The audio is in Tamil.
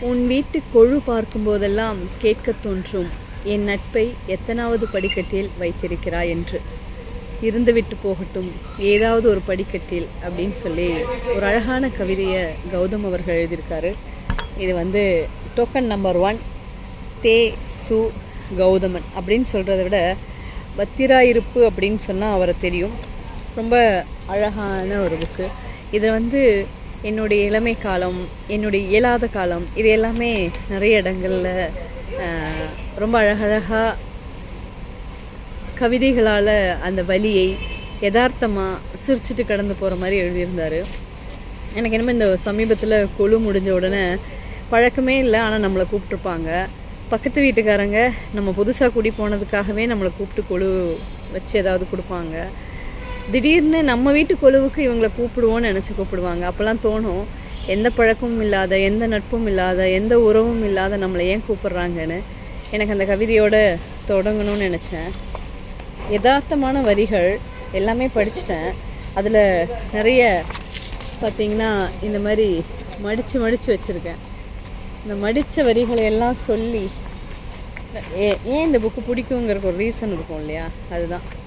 உன் வீட்டு கொழு பார்க்கும்போதெல்லாம் கேட்கத் தோன்றும் என் நட்பை எத்தனாவது படிக்கட்டில் வைத்திருக்கிறாய்? என்று. இருந்துவிட்டு போகட்டும் ஏதாவது ஒரு படிக்கட்டில் அப்படின்னு சொல்லி ஒரு அழகான கவிதையை கௌதம் அவர்கள் எழுதியிருக்காரு. இது வந்து டோக்கன் நம்பர் ஒன் தே சு கௌதமன் அப்படின்னு சொல்கிறத விட பத்திராயிருப்பு அப்படின்னு சொன்னால் அவரை தெரியும். ரொம்ப அழகான ஒரு புக்கு. இதை வந்து என்னுடைய இளமை காலம் என்னுடைய இயலாத காலம் இது எல்லாமே நிறைய இடங்களில் ரொம்ப அழகழகாக கவிதைகளால் அந்த வலியை யதார்த்தமாக சிரிச்சிட்டு கடந்து போகிற மாதிரி எழுதியிருந்தார். எனக்கு என்னமோ இந்த சமீபத்தில் கொழு முடிஞ்ச உடனே பழக்கமே இல்லை ஆனால் நம்மளை கூப்பிட்ருப்பாங்க பக்கத்து வீட்டுக்காரங்க நம்ம புதுசாக குடி போனதுக்காகவே நம்மளை கூப்பிட்டு கொழு வச்சு ஏதாவது கொடுப்பாங்க. திடீர்னு நம்ம வீட்டு கொழுவுக்கு இவங்களை கூப்பிடுவோன்னு நினச்சி கூப்பிடுவாங்க. அப்போல்லாம் தோணும் எந்த பழக்கமும் இல்லாத எந்த நட்பும் இல்லாத எந்த உறவும் இல்லாத நம்மளை ஏன் கூப்பிடுறாங்கன்னு. எனக்கு அந்த கவிதையோட தொடங்கணும்னு நினச்சேன். யதார்த்தமான வரிகள் எல்லாமே படிச்சிட்டேன். அதில் நிறைய பார்த்திங்கன்னா இந்த மாதிரி மடித்து மடித்து வச்சுருக்கேன். இந்த மடித்த வரிகளை எல்லாம் சொல்லி ஏ- ஏன் இந்த புக்கு பிடிக்குங்கிறக்கு ஒரு ரீசன் இருக்கும் இல்லையா? அதுதான்.